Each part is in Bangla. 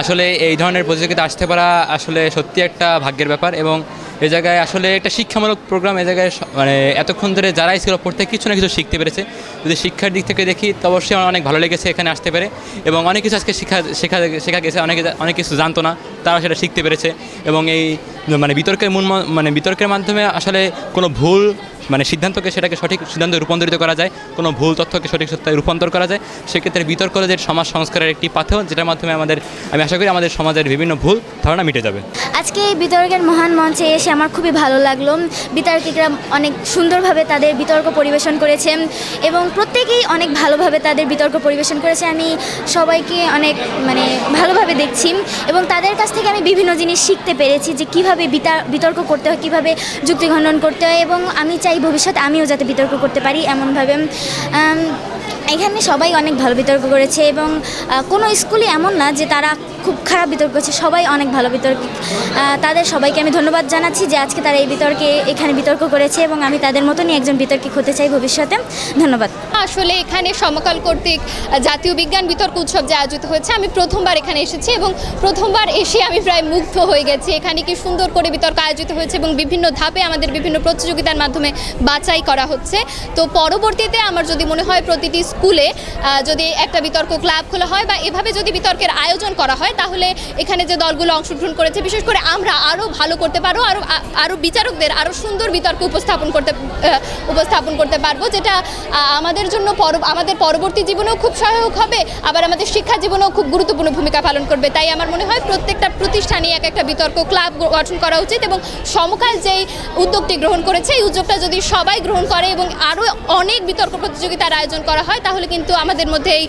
আসলে এই ধরনের প্রতিযোগিতা আসতে পারা আসলে সত্যি একটা ভাগ্যের ব্যাপার এবং এ জায়গায় আসলে একটা শিক্ষামূলক প্রোগ্রাম এ জায়গায় মানে এতক্ষণ ধরে যারাই ছিল প্রত্যেক কিছু না কিছু শিখতে পেরেছে। যদি শিক্ষার দিক থেকে দেখি, তো অবশ্যই আমার অনেক ভালো লেগেছে এখানে আসতে পেরে এবং অনেক কিছু আজকে শেখা শেখা শেখা গেছে, অনেকে, অনেক কিছু জানতো না তারা সেটা শিখতে পেরেছে এবং এই মানে বিতর্কের মূল মানে বিতর্কের মাধ্যমে আসলে কোনো ভুল মানে সিদ্ধান্তকে সেটাকে সঠিক সিদ্ধান্তে রূপান্তরিত করা যায়, কোনো ভুল তথ্যকে সঠিক সত্যায় রূপান্তর করা যায়, সেক্ষেত্রে বিতর্ক যে সমাজ সংস্কারের একটি পাথেও যেটার মাধ্যমে আমাদের, আমি আশা করি আমাদের সমাজের বিভিন্ন ভুল, ধারণা মিটে যাবে। আজকে এই বিতর্কের মহান মঞ্চে এসে আমার খুবই ভালো লাগল। বিতর্কিকরা অনেক সুন্দরভাবে তাদের বিতর্ক পরিবেশন করেছে এবং প্রত্যেকেই অনেক ভালোভাবে তাদের বিতর্ক পরিবেশন করেছে। আমি সবাইকে অনেক মানে ভালোভাবে দেখছি এবং তাদের কাছ থেকে আমি বিভিন্ন জিনিস শিখতে পেরেছি যে কীভাবে বিতা- বিতর্ক করতে হয়, কীভাবে যুক্তি খণ্ডন করতে হয় এবং আমি চাই ভবিষ্যতে আমিও যাতে বিতর্ক করতে পারি এমনভাবে এখানে সবাই অনেক ভালো বিতর্ক করেছে এবং কোনো স্কুলই এমন না যে তারা খুব খারাপ বিতর্ক করেছে, সবাই অনেক ভালো বিতর্ক তাদের সবাইকে আমি ধন্যবাদ জানাচ্ছি যে আজকে তারা এই বিতর্কে, এখানে বিতর্ক করেছে এবং আমি তাদের মতনই একজন বিতর্কিক হতে চাই ভবিষ্যতে। ধন্যবাদ। আসলে এখানে সমকাল কর্তৃক জাতীয় বিজ্ঞান বিতর্ক উৎসব যে আয়োজিত হয়েছে, আমি প্রথমবার এখানে এসেছি এবং প্রথমবার এসে আমি প্রায় মুগ্ধ হয়ে গেছি। এখানে কি সুন্দর করে বিতর্ক আয়োজিত হয়েছে এবং বিভিন্ন ধাপে আমাদের বিভিন্ন প্রতিযোগিতার মাধ্যমে বাছাই করা হচ্ছে। তো পরবর্তীতে আমার যদি মনে হয় প্রতিটি স্কুলে যদি একটা বিতর্ক ক্লাব খোলা হয় বা এভাবে যদি বিতর্কের আয়োজন করা হয়, তাহলে এখানে যে দলগুলো অংশগ্রহণ করেছে, বিশেষ করে আমরা আরও ভালো করতে পারব আরও আরও বিচারকদের আরও সুন্দর বিতর্ক উপস্থাপন করতে উপস্থাপন করতে পারব, যেটা আমাদের জন্য পর, আমাদের পরবর্তী জীবনেও খুব সহায়ক হবে, আবার আমাদের শিক্ষা জীবনেও খুব গুরুত্বপূর্ণ ভূমিকা পালন করবে। তাই আমার মনে হয় প্রত্যেকটা প্রতিষ্ঠানে এক একটা বিতর্ক ক্লাব গঠন করা উচিত এবং সমকাল যেই উদ্যোগটি গ্রহণ করেছে, এই উদ্যোগটা যদি সবাই গ্রহণ করে এবং আরও অনেক বিতর্ক প্রতিযোগিতার আয়োজন করা হয় তাহলে কিন্তু আমাদের মধ্যে এই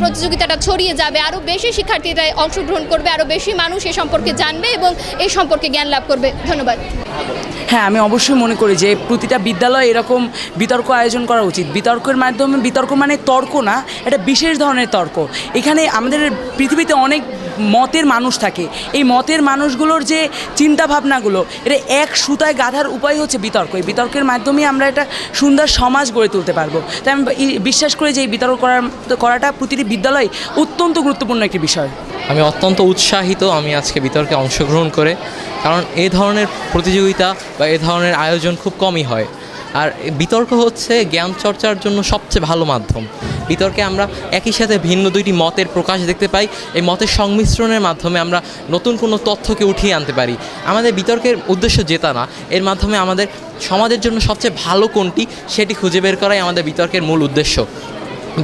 প্রতিযোগিতাটা ছড়িয়ে যাবে। আরও বেশি শিক্ষার্থীরা অংশগ্রহণ করবে আরও বেশি মানুষ এ সম্পর্কে জানবে এবং এই সম্পর্কে জ্ঞান লাভ করবে। ধন্যবাদ। হ্যাঁ আমি অবশ্যই মনে করি যে প্রতিটা বিদ্যালয়ে এরকম বিতর্ক আয়োজন করা উচিত। বিতর্কের মাধ্যমে, বিতর্ক মানে তর্ক না এটা বিশেষ ধরনের তর্ক। এখানে আমাদের পৃথিবীতে অনেক মতের মানুষ থাকে। এই মতের মানুষগুলোর যে চিন্তা ভাবনাগুলো এটা এক সুতায় গাধার উপায় হচ্ছে বিতর্ক। এই বিতর্কের মাধ্যমে আমরা একটা সুন্দর সমাজ গড়ে তুলতে পারব। তাই আমি বিশ্বাস করি যে এই বিতর্ক করার, করাটা প্রতিটি বিদ্যালয় অত্যন্ত গুরুত্বপূর্ণ একটি বিষয়। আমি অত্যন্ত উৎসাহিত আমি আজকে বিতর্কে অংশগ্রহণ করে, কারণ এ ধরনের প্রতিযোগিতা বা এ ধরনের আয়োজন খুব কমই হয়। আর বিতর্ক হচ্ছে জ্ঞান চর্চার জন্য সবচেয়ে ভালো মাধ্যম। বিতর্কে আমরা একই সাথে ভিন্ন দুইটি মতের প্রকাশ দেখতে পাই। এই মতের সংমিশ্রণের মাধ্যমে আমরা নতুন কোনো তথ্যকে উঠিয়ে আনতে পারি। আমাদের বিতর্কের উদ্দেশ্য জেতা না। এর মাধ্যমে আমাদের সমাজের জন্য সবচেয়ে ভালো কোনটি সেটি খুঁজে বের করাই আমাদের বিতর্কের মূল উদ্দেশ্য।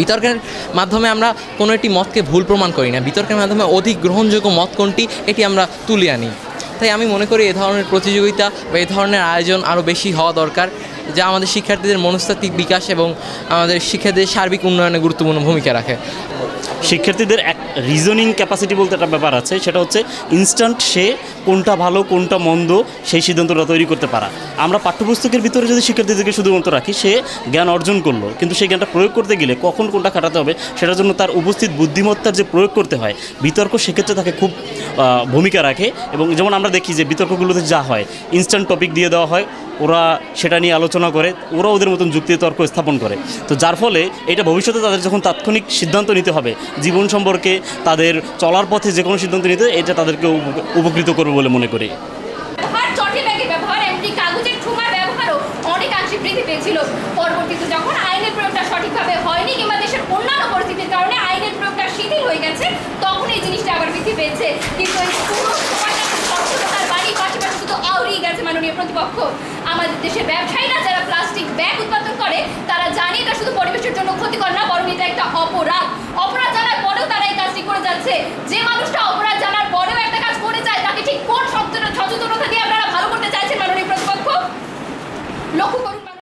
বিতর্কের মাধ্যমে আমরা কোনো একটি মতকে ভুল প্রমাণ করি না। বিতর্কের মাধ্যমে অধিক গ্রহণযোগ্য মত কোনটি, এটি আমরা তুলে আনি। তাই আমি মনে করি এ ধরনের প্রতিযোগিতা বা এ ধরনের আয়োজন আরও বেশি হওয়া দরকার, যা আমাদের শিক্ষার্থীদের মনস্তাত্ত্বিক বিকাশ এবং আমাদের শিক্ষার্থীদের সার্বিক উন্নয়নে গুরুত্বপূর্ণ ভূমিকা রাখে। শিক্ষার্থীদের এক রিজনিং ক্যাপাসিটি বলতে একটা ব্যাপার আছে, সেটা হচ্ছে ইনস্ট্যান্ট সে কোনটা ভালো, কোনটা মন্দ, সেই সিদ্ধান্তটা তৈরি করতে পারা। আমরা পাঠ্যপুস্তকের ভিতরে যদি শিক্ষার্থীদেরকে শুধুমাত্র রাখি, সে জ্ঞান অর্জন করল, কিন্তু সেই জ্ঞানটা প্রয়োগ করতে গেলে কখন কোনটা খাটাতে হবে, সেটার জন্য তার উপস্থিত বুদ্ধিমত্তার যে প্রয়োগ করতে হয়, বিতর্ক সেক্ষেত্রে তাকে খুব ভূমিকা রাখে। এবং যেমন আমরা দেখি যে বিতর্কগুলোতে যা হয় ইনস্ট্যান্ট টপিক দিয়ে দেওয়া হয়, ওরা সেটা নিয়ে আলোচনা করে ওরা ওদের মতন যুক্তি তর্ক স্থাপন করে। তো যার ফলে এটা ভবিষ্যতে তাদের যখন তাৎক্ষণিক সিদ্ধান্ত নিতে হবে জীবন সম্পর্কে তাদের চলার পথে যে কোনো সিদ্ধান্ত নিতে এটা তাদেরকে উপকৃত করবে বলে মনে করি। জিনিসটা আবার বৃদ্ধি পেয়েছে। কিন্তু গেছে প্রতিপক্ষ। আমাদের দেশের ব্যবসায়ীরা যারা প্লাস্টিক ব্যাগ উৎপাদন করে, তারা জানে এটা শুধু পরিবেশের জন্য ক্ষতিকর না, বরং করে যাচ্ছে যে